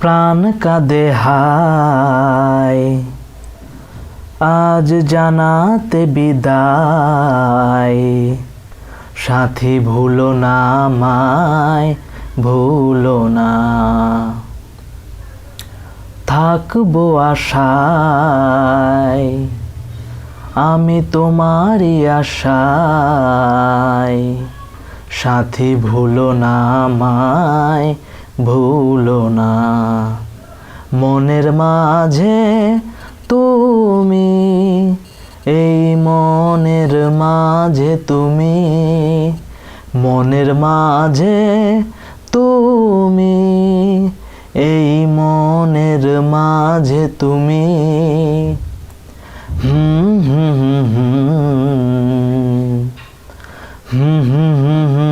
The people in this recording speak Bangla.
প্রাণ কাঁদে হায়। আজ জানাতে বিদায়। সাথী ভুলো না, মায় ভুলো না। থাকব আশায়, আমি তোমারই আশায়। সাথী ভুলো না, মায় ভুলো না মনের মাঝে তুমি এই মনের মাঝে তুমি মনের মাঝে তুমি এই মনের মাঝে তুমি হুম হুম হুম হুম হুম হুম হুম